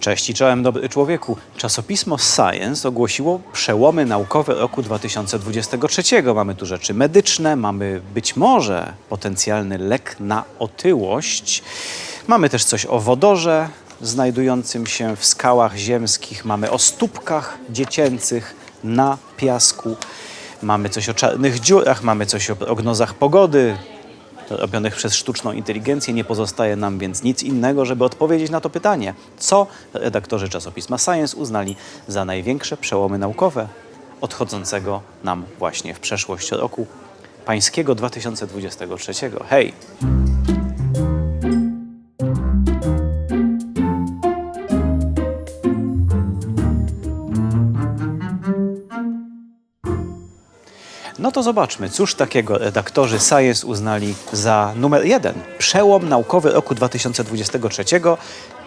Cześć i czołem dobry człowieku. Czasopismo Science ogłosiło przełomy naukowe roku 2023. Mamy tu rzeczy medyczne, mamy być może potencjalny lek na otyłość. Mamy też coś o wodorze znajdującym się w skałach ziemskich. Mamy o stópkach dziecięcych na piasku. Mamy coś o czarnych dziurach, mamy coś o prognozach pogody, robionych przez sztuczną inteligencję. Nie pozostaje nam więc nic innego, żeby odpowiedzieć na to pytanie, co redaktorzy czasopisma Science uznali za największe przełomy naukowe odchodzącego nam właśnie w przeszłość roku pańskiego 2023. Hej! No to zobaczmy, cóż takiego redaktorzy Science uznali za numer jeden. Przełom naukowy roku 2023.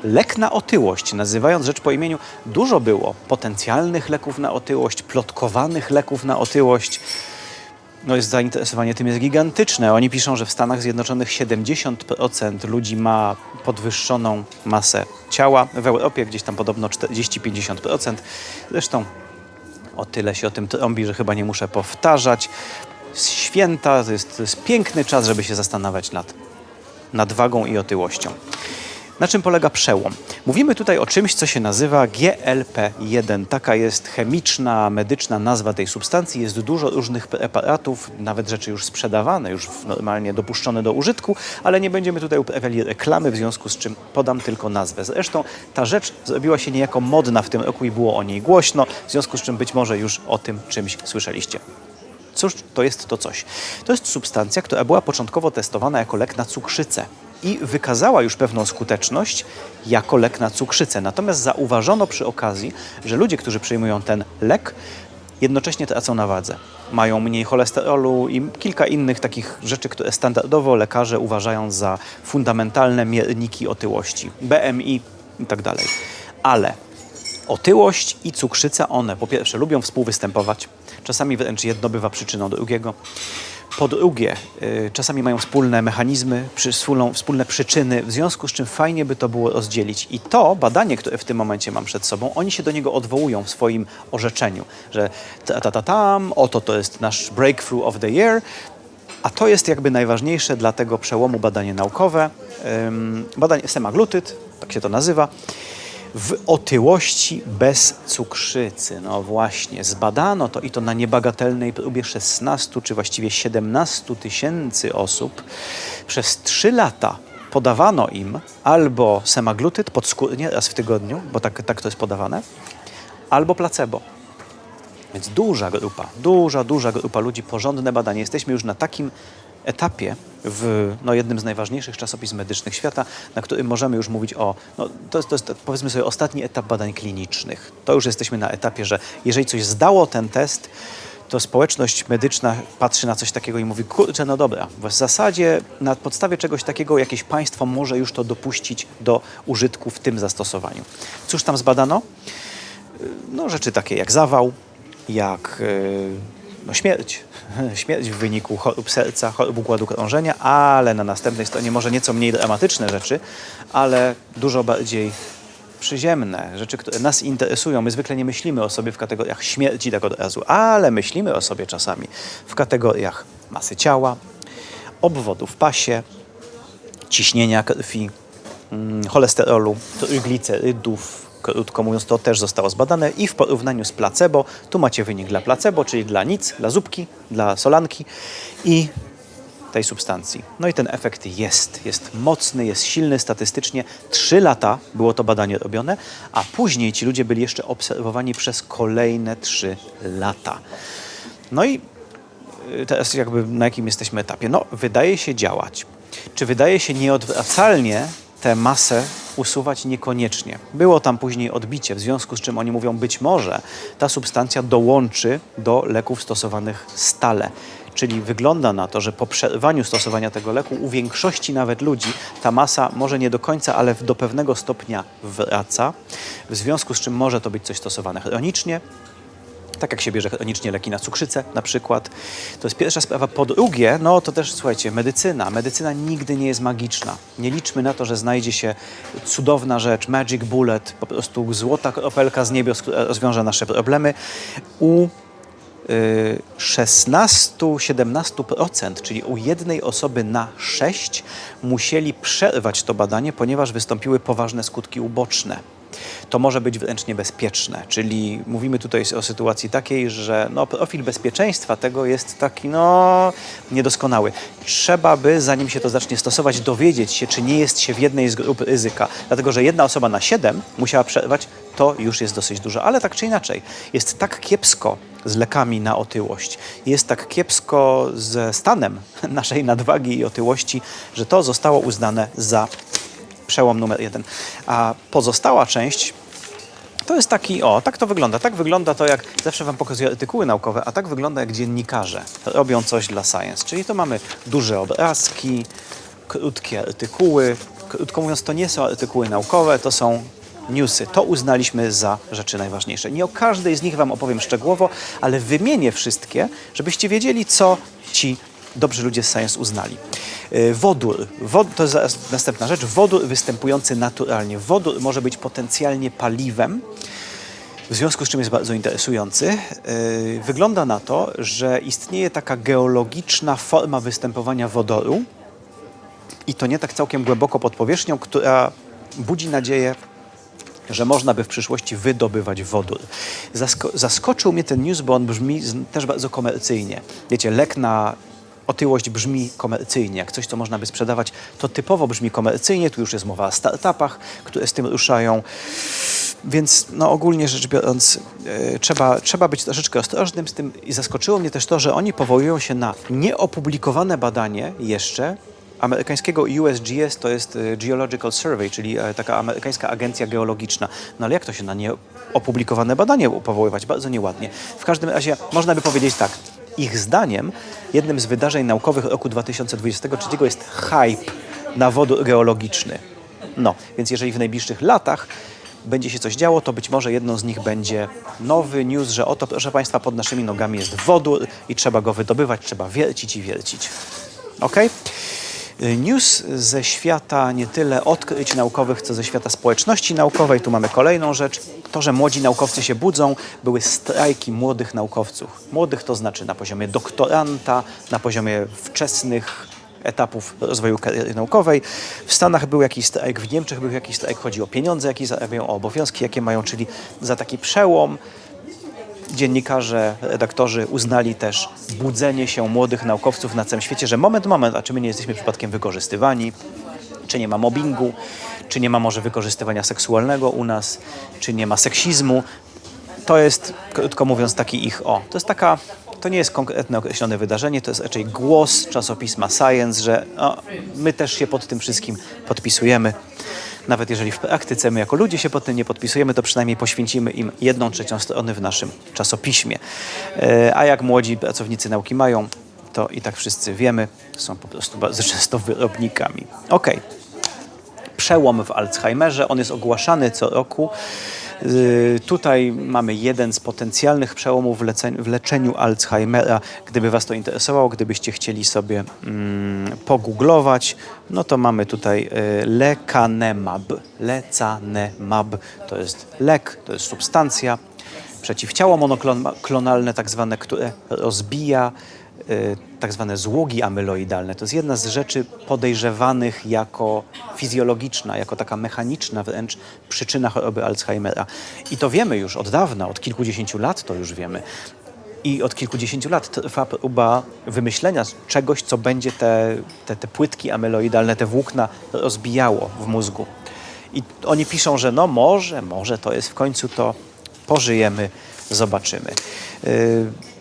Lek na otyłość, nazywając rzecz po imieniu, dużo było potencjalnych leków na otyłość, plotkowanych leków na otyłość. No jest zainteresowanie tym jest gigantyczne. Oni piszą, że w Stanach Zjednoczonych 70% ludzi ma podwyższoną masę ciała. W Europie gdzieś tam podobno 40-50%. Zresztą o tyle się o tym trąbi, że chyba nie muszę powtarzać. Święta to jest, to jest piękny czas, żeby się zastanawiać nad nadwagą i otyłością. Na czym polega przełom? Mówimy tutaj o czymś, co się nazywa GLP-1. Taka jest chemiczna, medyczna nazwa tej substancji. Jest dużo różnych preparatów, nawet rzeczy już sprzedawane, już normalnie dopuszczone do użytku, ale nie będziemy tutaj uprawiali reklamy, w związku z czym podam tylko nazwę. Zresztą ta rzecz zrobiła się niejako modna w tym roku i było o niej głośno, w związku z czym być może już o tym czymś słyszeliście. Cóż to jest to coś? To jest substancja, która była początkowo testowana jako lek na cukrzycę i wykazała już pewną skuteczność jako lek na cukrzycę. Natomiast zauważono przy okazji, że ludzie, którzy przyjmują ten lek, jednocześnie tracą na wadze. Mają mniej cholesterolu i kilka innych takich rzeczy, które standardowo lekarze uważają za fundamentalne mierniki otyłości. BMI i tak. Ale Otyłość i cukrzyca, one po pierwsze lubią współwystępować, czasami wręcz jedno bywa przyczyną drugiego. Po drugie, y, czasami mają wspólne mechanizmy, wspólne przyczyny, w związku z czym fajnie by to było rozdzielić. I to badanie, które w tym momencie mam przed sobą, oni się do niego odwołują w swoim orzeczeniu, że ta, ta, ta tam, oto to jest nasz breakthrough of the year, a to jest jakby najważniejsze dla tego przełomu badanie naukowe, badanie semaglutyd, tak się to nazywa w otyłości bez cukrzycy. No właśnie, zbadano to i to na niebagatelnej próbie 16 czy właściwie 17 tysięcy osób. Przez 3 lata podawano im albo semaglutyd podskórnie raz w tygodniu, bo tak, tak to jest podawane, albo placebo. Więc duża grupa, duża, duża grupa ludzi, porządne badanie. Jesteśmy już na takim etapie w no, jednym z najważniejszych czasopism medycznych świata, na którym możemy już mówić o, no, to, jest, to jest powiedzmy sobie ostatni etap badań klinicznych. To już jesteśmy na etapie, że jeżeli coś zdało ten test, to społeczność medyczna patrzy na coś takiego i mówi, kurczę, no dobra, w zasadzie na podstawie czegoś takiego jakieś państwo może już to dopuścić do użytku w tym zastosowaniu. Cóż tam zbadano? No rzeczy takie jak zawał, jak yy, no, śmierć, śmierć w wyniku chorób serca, chorób układu krążenia, ale na następnej stronie może nieco mniej dramatyczne rzeczy, ale dużo bardziej przyziemne, rzeczy, które nas interesują. My zwykle nie myślimy o sobie w kategoriach śmierci tak od razu, ale myślimy o sobie czasami w kategoriach masy ciała, obwodu w pasie, ciśnienia krwi, mm, cholesterolu, trójglicerydów, krótko mówiąc, to też zostało zbadane i w porównaniu z placebo, tu macie wynik dla placebo, czyli dla nic, dla zupki, dla solanki i tej substancji. No i ten efekt jest, jest mocny, jest silny statystycznie. Trzy lata było to badanie robione, a później ci ludzie byli jeszcze obserwowani przez kolejne trzy lata. No i y, teraz jakby na jakim jesteśmy etapie? No, wydaje się działać. Czy wydaje się nieodwracalnie tę masę usuwać niekoniecznie. Było tam później odbicie, w związku z czym oni mówią, być może ta substancja dołączy do leków stosowanych stale. Czyli wygląda na to, że po przerwaniu stosowania tego leku u większości nawet ludzi ta masa może nie do końca, ale do pewnego stopnia wraca, w związku z czym może to być coś stosowane chronicznie, Tak jak się bierze chronicznie leki na cukrzycę na przykład. To jest pierwsza sprawa. Po drugie, no to też słuchajcie, medycyna. Medycyna nigdy nie jest magiczna. Nie liczmy na to, że znajdzie się cudowna rzecz, magic bullet, po prostu złota kropelka z niebios, która rozwiąże nasze problemy. U y, 16-17%, czyli u jednej osoby na 6 musieli przerwać to badanie, ponieważ wystąpiły poważne skutki uboczne. To może być wręcz niebezpieczne, czyli mówimy tutaj o sytuacji takiej, że no, profil bezpieczeństwa tego jest taki no, niedoskonały. Trzeba by, zanim się to zacznie stosować, dowiedzieć się, czy nie jest się w jednej z grup ryzyka. Dlatego, że jedna osoba na 7 musiała przerwać, to już jest dosyć dużo. Ale tak czy inaczej, jest tak kiepsko z lekami na otyłość. Jest tak kiepsko ze stanem naszej nadwagi i otyłości, że to zostało uznane za przełom numer jeden. A pozostała część to jest taki, o, tak to wygląda. Tak wygląda to, jak zawsze Wam pokazuję artykuły naukowe, a tak wygląda, jak dziennikarze robią coś dla science. Czyli to mamy duże obrazki, krótkie artykuły. Krótko mówiąc, to nie są artykuły naukowe, to są newsy. To uznaliśmy za rzeczy najważniejsze. Nie o każdej z nich Wam opowiem szczegółowo, ale wymienię wszystkie, żebyście wiedzieli, co ci dobrzy ludzie z Science uznali. Yy, Wodór. Wod, to jest następna rzecz. Wodór występujący naturalnie. Wodór może być potencjalnie paliwem, w związku z czym jest bardzo interesujący. Yy, Wygląda na to, że istnieje taka geologiczna forma występowania wodoru i to nie tak całkiem głęboko pod powierzchnią, która budzi nadzieję, że można by w przyszłości wydobywać wodór. Zasko zaskoczył mnie ten news, bo on brzmi też bardzo komercyjnie. Wiecie, lek na otyłość brzmi komercyjnie. Jak coś, co można by sprzedawać, to typowo brzmi komercyjnie. Tu już jest mowa o startupach, które z tym ruszają. Więc no, ogólnie rzecz biorąc, e, trzeba, trzeba być troszeczkę ostrożnym z tym. I zaskoczyło mnie też to, że oni powołują się na nieopublikowane badanie jeszcze amerykańskiego USGS, to jest e, Geological Survey, czyli e, taka amerykańska agencja geologiczna. No ale jak to się na nieopublikowane badanie powoływać? Bardzo nieładnie. W każdym razie można by powiedzieć tak. Ich zdaniem jednym z wydarzeń naukowych roku 2023 jest hype na wodór geologiczny. No, więc jeżeli w najbliższych latach będzie się coś działo, to być może jedną z nich będzie nowy news, że oto, proszę Państwa, pod naszymi nogami jest wodór i trzeba go wydobywać, trzeba wiercić i wiercić. Ok? News ze świata nie tyle odkryć naukowych, co ze świata społeczności naukowej. Tu mamy kolejną rzecz. To, że młodzi naukowcy się budzą, były strajki młodych naukowców. Młodych to znaczy na poziomie doktoranta, na poziomie wczesnych etapów rozwoju kariery naukowej. W Stanach był jakiś strajk, w Niemczech był jakiś strajk, chodzi o pieniądze, jakie zarabiają, o obowiązki, jakie mają, czyli za taki przełom dziennikarze, redaktorzy uznali też budzenie się młodych naukowców na całym świecie, że moment, moment, a czy my nie jesteśmy przypadkiem wykorzystywani, czy nie ma mobbingu, czy nie ma może wykorzystywania seksualnego u nas, czy nie ma seksizmu. To jest, krótko mówiąc, taki ich o. To jest taka, to nie jest konkretne określone wydarzenie, to jest raczej głos czasopisma Science, że my też się pod tym wszystkim podpisujemy. Nawet jeżeli w praktyce my jako ludzie się pod tym nie podpisujemy, to przynajmniej poświęcimy im jedną trzecią strony w naszym czasopiśmie. E, A jak młodzi pracownicy nauki mają, to i tak wszyscy wiemy, są po prostu bardzo często wyrobnikami. Okej przełom w Alzheimerze. On jest ogłaszany co roku. Yy, Tutaj mamy jeden z potencjalnych przełomów w leczeniu Alzheimera. Gdyby Was to interesowało, gdybyście chcieli sobie mm, pogooglować, no to mamy tutaj y, lecanemab. Lecanemab to jest lek, to jest substancja, przeciwciało monoklonalne, tak zwane, które rozbija y, tak zwane złogi amyloidalne. To jest jedna z rzeczy podejrzewanych jako fizjologiczna, jako taka mechaniczna wręcz przyczyna choroby Alzheimera. I to wiemy już od dawna, od kilkudziesięciu lat to już wiemy. I od kilkudziesięciu lat trwa próba wymyślenia czegoś, co będzie te, te, te płytki amyloidalne, te włókna rozbijało w mózgu. I oni piszą, że no może, może to jest w końcu to, pożyjemy, zobaczymy. Yy,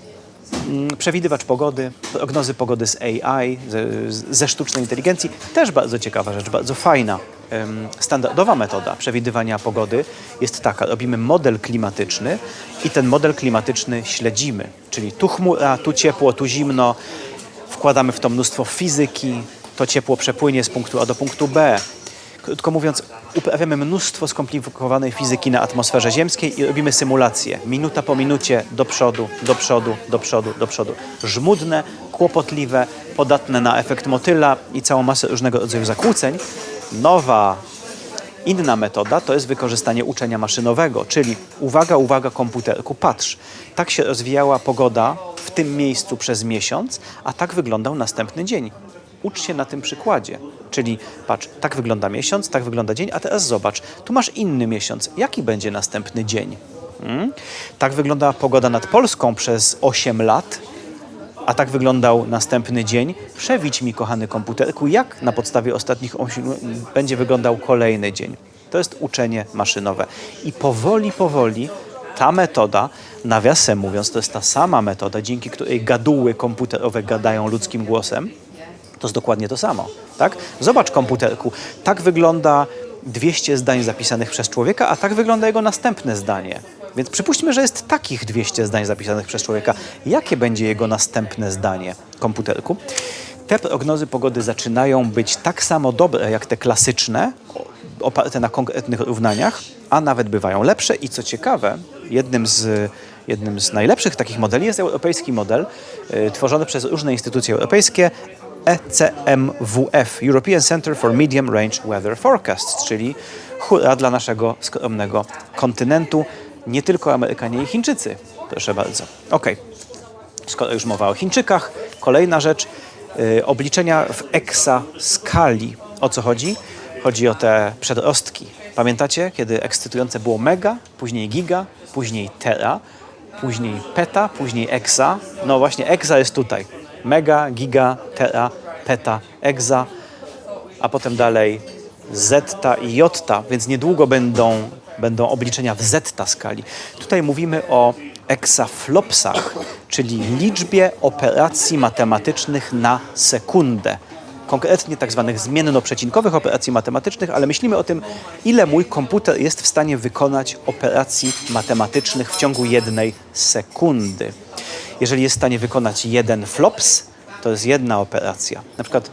przewidywacz pogody, prognozy pogody z AI, ze, ze sztucznej inteligencji. Też bardzo ciekawa rzecz, bardzo fajna. Standardowa metoda przewidywania pogody jest taka, robimy model klimatyczny i ten model klimatyczny śledzimy. Czyli tu chmura, tu ciepło, tu zimno, wkładamy w to mnóstwo fizyki, to ciepło przepłynie z punktu A do punktu B. Krótko mówiąc, uprawiamy mnóstwo skomplikowanej fizyki na atmosferze ziemskiej i robimy symulacje. Minuta po minucie do przodu, do przodu, do przodu, do przodu. Żmudne, kłopotliwe, podatne na efekt motyla i całą masę różnego rodzaju zakłóceń. Nowa Inna metoda to jest wykorzystanie uczenia maszynowego, czyli uwaga, uwaga komputerku, patrz. Tak się rozwijała pogoda w tym miejscu przez miesiąc, a tak wyglądał następny dzień. Ucz się na tym przykładzie. Czyli patrz, tak wygląda miesiąc, tak wygląda dzień, a teraz zobacz, tu masz inny miesiąc. Jaki będzie następny dzień? Hmm? Tak wyglądała pogoda nad Polską przez 8 lat, a tak wyglądał następny dzień. Przewidź mi, kochany komputerku, jak na podstawie ostatnich ośmiu będzie wyglądał kolejny dzień. To jest uczenie maszynowe. I powoli, powoli ta metoda, nawiasem mówiąc, to jest ta sama metoda, dzięki której gaduły komputerowe gadają ludzkim głosem, to jest dokładnie to samo. Tak? Zobacz komputerku, tak wygląda 200 zdań zapisanych przez człowieka, a tak wygląda jego następne zdanie. Więc przypuśćmy, że jest takich 200 zdań zapisanych przez człowieka. Jakie będzie jego następne zdanie komputerku? Te prognozy pogody zaczynają być tak samo dobre jak te klasyczne, oparte na konkretnych równaniach, a nawet bywają lepsze. I co ciekawe, jednym z, jednym z najlepszych takich modeli jest europejski model y, tworzony przez różne instytucje europejskie, ECMWF, European Center for Medium Range Weather Forecasts, czyli hura dla naszego skromnego kontynentu. Nie tylko Amerykanie i Chińczycy, proszę bardzo. Okej, skoro już mowa o Chińczykach, kolejna rzecz, y, obliczenia w eksaskali. O co chodzi? Chodzi o te przedrostki. Pamiętacie, kiedy ekscytujące było mega, później giga, później tera, później peta, później exa. No właśnie, exa jest tutaj. Mega, giga, tera, peta, exa, a potem dalej zetta i jotta, więc niedługo będą, będą obliczenia w zetta skali. Tutaj mówimy o exaflopsach, czyli liczbie operacji matematycznych na sekundę. Konkretnie tak zwanych zmienno-przecinkowych operacji matematycznych, ale myślimy o tym, ile mój komputer jest w stanie wykonać operacji matematycznych w ciągu jednej sekundy. Jeżeli jest w stanie wykonać jeden flops, to jest jedna operacja. Na przykład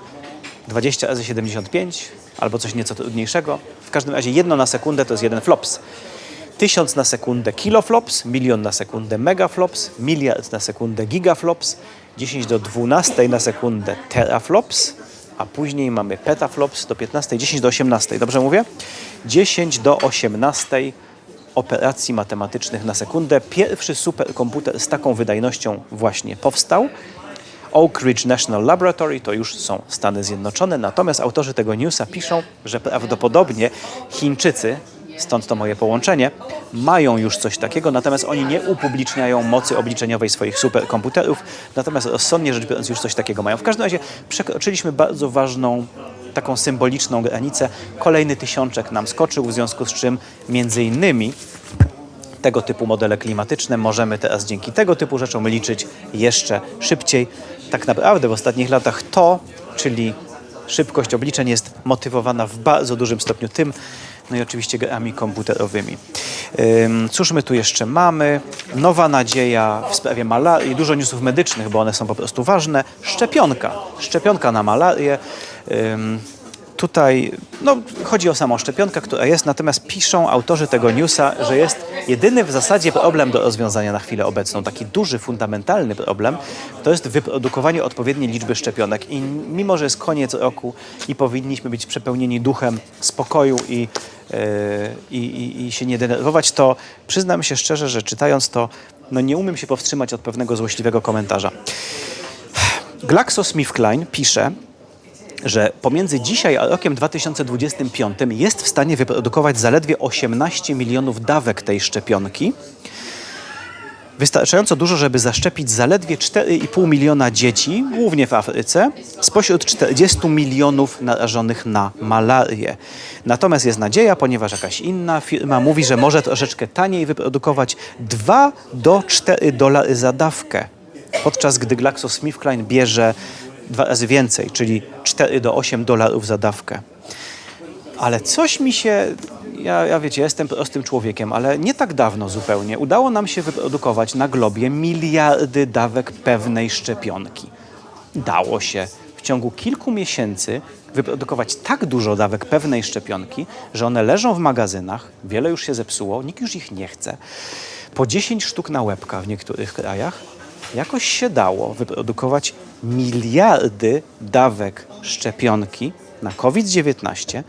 20 razy 75 albo coś nieco trudniejszego. W każdym razie jedno na sekundę to jest jeden flops. Tysiąc na sekundę kiloflops, milion na sekundę megaflops, miliard na sekundę gigaflops, 10 do 12 na sekundę teraflops, a później mamy petaflops do 15, 10 do 18. Dobrze mówię? 10 do 18 operacji matematycznych na sekundę. Pierwszy superkomputer z taką wydajnością właśnie powstał. Oak Ridge National Laboratory to już są Stany Zjednoczone, natomiast autorzy tego newsa piszą, że prawdopodobnie Chińczycy, stąd to moje połączenie, mają już coś takiego, natomiast oni nie upubliczniają mocy obliczeniowej swoich superkomputerów, natomiast rozsądnie rzecz biorąc już coś takiego mają. W każdym razie przekroczyliśmy bardzo ważną taką symboliczną granicę. Kolejny tysiączek nam skoczył, w związku z czym między innymi tego typu modele klimatyczne możemy teraz dzięki tego typu rzeczom liczyć jeszcze szybciej. Tak naprawdę w ostatnich latach to, czyli szybkość obliczeń jest motywowana w bardzo dużym stopniu tym, no i oczywiście grami komputerowymi. Ym, Cóż my tu jeszcze mamy? Nowa nadzieja w sprawie malarii, dużo newsów medycznych, bo one są po prostu ważne. Szczepionka, szczepionka na malarię. Tutaj no, chodzi o samą szczepionkę, która jest, natomiast piszą autorzy tego newsa, że jest jedyny w zasadzie problem do rozwiązania na chwilę obecną, taki duży, fundamentalny problem, to jest wyprodukowanie odpowiedniej liczby szczepionek. I mimo, że jest koniec roku i powinniśmy być przepełnieni duchem spokoju i, yy, i, i, i się nie denerwować, to przyznam się szczerze, że czytając to, no nie umiem się powstrzymać od pewnego złośliwego komentarza. GlaxoSmithKline pisze, że pomiędzy dzisiaj a rokiem 2025 jest w stanie wyprodukować zaledwie 18 milionów dawek tej szczepionki. Wystarczająco dużo, żeby zaszczepić zaledwie 4,5 miliona dzieci, głównie w Afryce, spośród 40 milionów narażonych na malarię. Natomiast jest nadzieja, ponieważ jakaś inna firma mówi, że może troszeczkę taniej wyprodukować 2 do 4 dolary za dawkę, podczas gdy GlaxoSmithKline bierze dwa razy więcej, czyli 4 do 8 dolarów za dawkę. Ale coś mi się, ja, ja wiecie, jestem prostym człowiekiem, ale nie tak dawno zupełnie udało nam się wyprodukować na globie miliardy dawek pewnej szczepionki. Dało się. w ciągu kilku miesięcy wyprodukować tak dużo dawek pewnej szczepionki, że one leżą w magazynach, wiele już się zepsuło, nikt już ich nie chce. Po 10 sztuk na łebka w niektórych krajach jakoś się dało wyprodukować miliardy dawek szczepionki na COVID-19,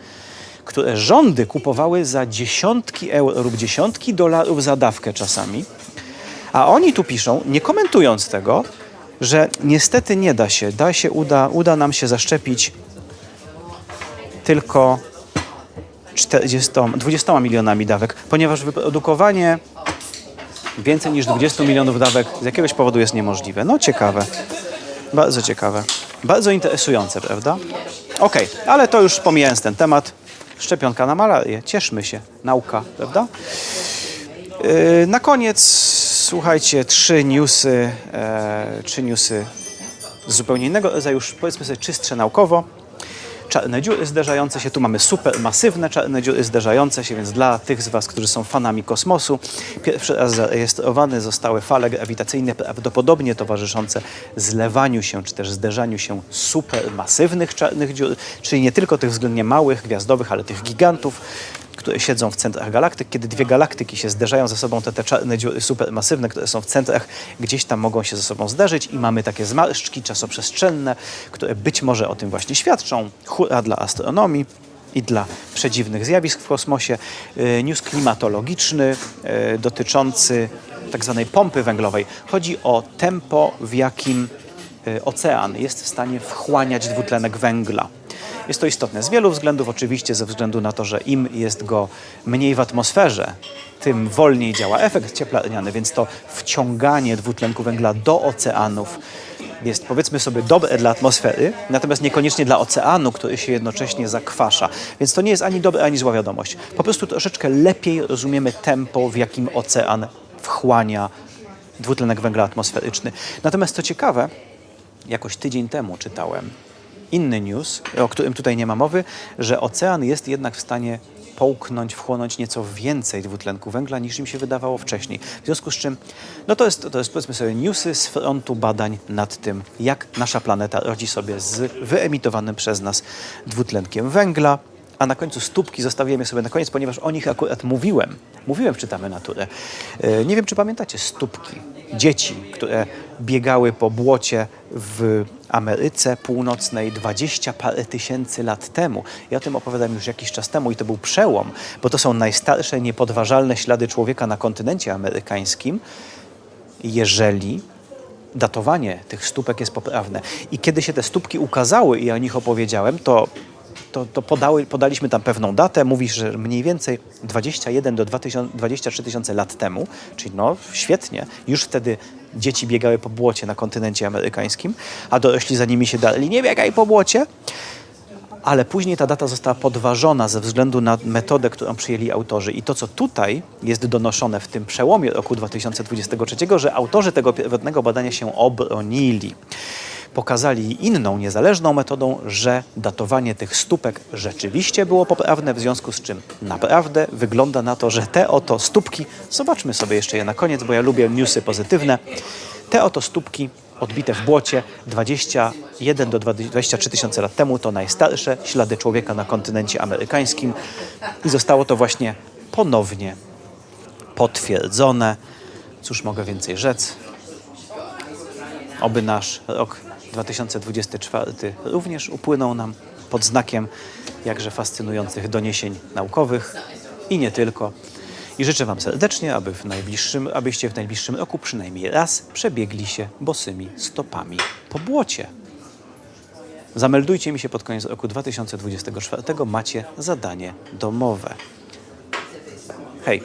które rządy kupowały za dziesiątki euro lub dziesiątki dolarów za dawkę czasami. A oni tu piszą, nie komentując tego, że niestety nie da się, da się uda, uda nam się zaszczepić tylko 40, 20 milionami dawek, ponieważ wyprodukowanie więcej niż 20 milionów dawek z jakiegoś powodu jest niemożliwe. No ciekawe, bardzo ciekawe, bardzo interesujące, prawda? Okej, ale to już pomijając ten temat, szczepionka na malarię, cieszmy się, nauka, prawda? Yy, Na koniec, słuchajcie, trzy newsy, e, trzy newsy z zupełnie innego rodzaju, powiedzmy sobie czystsze naukowo. Czarne dziury zderzające się, tu mamy supermasywne czarne dziury zderzające się, więc dla tych z Was, którzy są fanami kosmosu, pierwszy raz zarejestrowane zostały fale grawitacyjne prawdopodobnie towarzyszące zlewaniu się, czy też zderzaniu się supermasywnych czarnych dziur, czyli nie tylko tych względnie małych, gwiazdowych, ale tych gigantów, które siedzą w centrach galaktyk. Kiedy dwie galaktyki się zderzają ze sobą, to te czarne dziury supermasywne, które są w centrach, gdzieś tam mogą się ze sobą zderzyć i mamy takie zmarszczki czasoprzestrzenne, które być może o tym właśnie świadczą. Hura dla astronomii i dla przedziwnych zjawisk w kosmosie. Yy, News klimatologiczny yy, dotyczący tak zwanej pompy węglowej. Chodzi o tempo, w jakim y, ocean jest w stanie wchłaniać dwutlenek węgla. Jest to istotne z wielu względów, oczywiście ze względu na to, że im jest go mniej w atmosferze, tym wolniej działa efekt cieplarniany, więc to wciąganie dwutlenku węgla do oceanów jest powiedzmy sobie dobre dla atmosfery, natomiast niekoniecznie dla oceanu, który się jednocześnie zakwasza. Więc to nie jest ani dobra, ani zła wiadomość. Po prostu troszeczkę lepiej rozumiemy tempo, w jakim ocean wchłania dwutlenek węgla atmosferyczny. Natomiast co ciekawe, jakoś tydzień temu czytałem inny news, o którym tutaj nie ma mowy, że ocean jest jednak w stanie połknąć, wchłonąć nieco więcej dwutlenku węgla niż im się wydawało wcześniej. W związku z czym, no to jest, to jest powiedzmy sobie newsy z frontu badań nad tym, jak nasza planeta radzi sobie z wyemitowanym przez nas dwutlenkiem węgla. A na końcu stópki zostawiłem je sobie na koniec, ponieważ o nich akurat mówiłem. Mówiłem Czytamy Naturę. E, Nie wiem, czy pamiętacie stópki. Dzieci, które biegały po błocie w Ameryce Północnej 20 parę tysięcy lat temu. Ja o tym opowiadam już jakiś czas temu i to był przełom, bo to są najstarsze, niepodważalne ślady człowieka na kontynencie amerykańskim, jeżeli datowanie tych stópek jest poprawne. I kiedy się te stópki ukazały i o nich opowiedziałem, to, to, to podały, podaliśmy tam pewną datę. Mówisz, że mniej więcej 21 do 2000, 23 tysiące lat temu, czyli no świetnie, już wtedy dzieci biegały po błocie na kontynencie amerykańskim, a dorośli za nimi się dali, nie biegaj po błocie. Ale później ta data została podważona ze względu na metodę, którą przyjęli autorzy. I to, co tutaj jest donoszone w tym przełomie roku 2023, że autorzy tego pierwotnego badania się obronili. Pokazali inną, niezależną metodą, że datowanie tych stópek rzeczywiście było poprawne, w związku z czym naprawdę wygląda na to, że te oto stópki, zobaczmy sobie jeszcze je na koniec, bo ja lubię newsy pozytywne, te oto stópki odbite w błocie 21 do 23 tysiące lat temu to najstarsze ślady człowieka na kontynencie amerykańskim i zostało to właśnie ponownie potwierdzone. Cóż mogę więcej rzec? Oby nasz rok 2024 również upłynął nam pod znakiem jakże fascynujących doniesień naukowych i nie tylko. I życzę Wam serdecznie, aby w najbliższym, abyście w najbliższym roku przynajmniej raz przebiegli się bosymi stopami po błocie. Zameldujcie mi się pod koniec roku 2024. Macie zadanie domowe. Hej!